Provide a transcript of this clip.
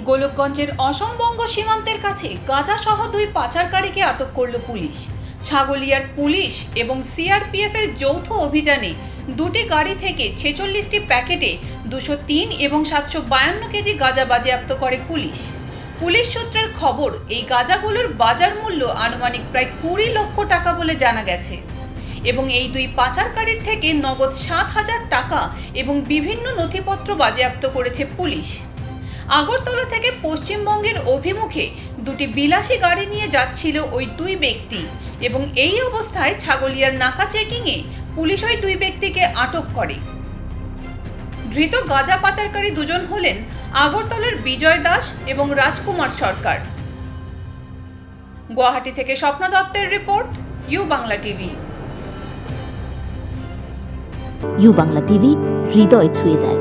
গোলকগঞ্জের অসমবঙ্গ সীমান্তের কাছে গাঁজা সহ দুই পাচারকারীকে আটক করল পুলিশ। ছাগলিয়ার পুলিশ এবং সিআরপিএফ এর যৌথ অভিযানে দুটি গাড়ি থেকে ছেচল্লিশটি প্যাকেটে দুশো তিন এবং সাতশো বায়ান্ন কেজি গাঁজা বাজেয়াপ্ত করে পুলিশ। পুলিশ সূত্রের খবর, এই গাঁজাগুলোর বাজার মূল্য আনুমানিক প্রায় কুড়ি লক্ষ টাকা বলে জানা গেছে এবং এই দুই পাচারকারীর থেকে নগদ সাত হাজার টাকা এবং বিভিন্ন নথিপত্র বাজেয়াপ্ত করেছে পুলিশ। আগরতলা থেকে পশ্চিমবঙ্গের অভিমুখে দুটি বিলাসী গাড়ি নিয়ে যাচ্ছিল ওই দুই ব্যক্তি এবং এই অবস্থায় ছাগলিয়ার নাকা চেকিংয়ে পুলিশ ওই দুই ব্যক্তিকে আটক করে। ধৃত গাঁজা পাচারকারী দুজন হলেন আগরতলার বিজয় দাস এবং রাজকুমার সরকার। গুয়াহাটি থেকে স্বপ্ন দত্তের report U Bangla TV. U Bangla TV, হৃদয় ছুঁয়ে যায়।